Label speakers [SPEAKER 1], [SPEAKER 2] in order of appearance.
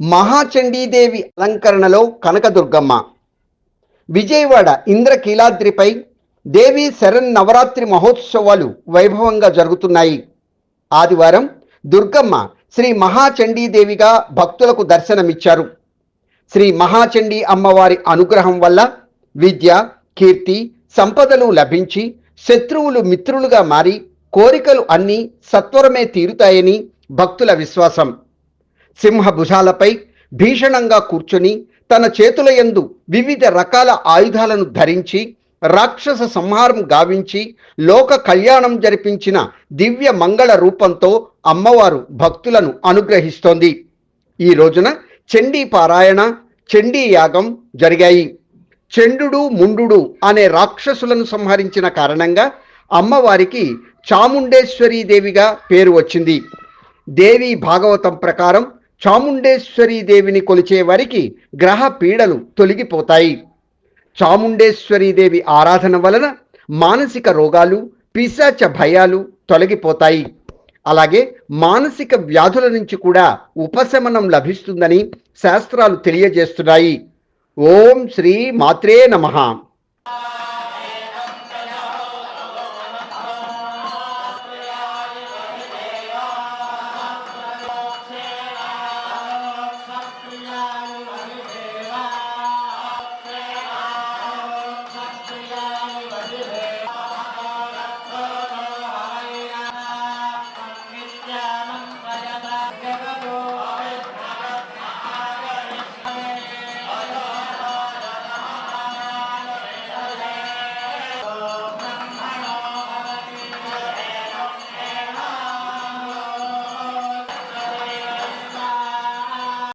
[SPEAKER 1] మహాచండీదేవి అలంకరణలో కనకదుర్గమ్మ. విజయవాడ ఇంద్రకీలాద్రిపై దేవి శరణ్ నవరాత్రి మహోత్సవాలు వైభవంగా జరుగుతున్నాయి. ఆదివారం దుర్గమ్మ శ్రీ మహాచండీదేవిగా భక్తులకు దర్శనమిచ్చారు. శ్రీ మహాచండీ అమ్మవారి అనుగ్రహం వల్ల విద్య కీర్తి సంపదలు లభించి శత్రువులు మిత్రులుగా మారి కోరికలు అన్నీ సత్వరమే తీరుతాయని భక్తుల విశ్వాసం. సింహభుజాలపై భీషణంగా కూర్చొని తన చేతుల యందు వివిధ రకాల ఆయుధాలను ధరించి రాక్షస సంహారం గావించి లోక కళ్యాణం జరిపించిన దివ్య మంగళ రూపంతో అమ్మవారు భక్తులను అనుగ్రహిస్తోంది. ఈ రోజున చండీ పారాయణ చండీ యాగం జరిగాయి. చండు ముండు అనే రాక్షసులను సంహరించిన కారణంగా అమ్మవారికి చాముండేశ్వరీ దేవిగా పేరు వచ్చింది. దేవి భాగవతం ప్రకారం చాముండేశ్వరీ దేవిని కొలిచే వారికి గ్రహ పీడలు తొలగిపోతాయి. చాముండేశ్వరీ దేవి ఆరాధన వలన మానసిక రోగాలు పిశాచ భయాలు తొలగిపోతాయి. అలాగే మానసిక వ్యాధుల నుంచి కూడా ఉపశమనం లభిస్తుందని శాస్త్రాలు తెలియజేస్తున్నాయి. ఓం శ్రీ మాత్రే నమః.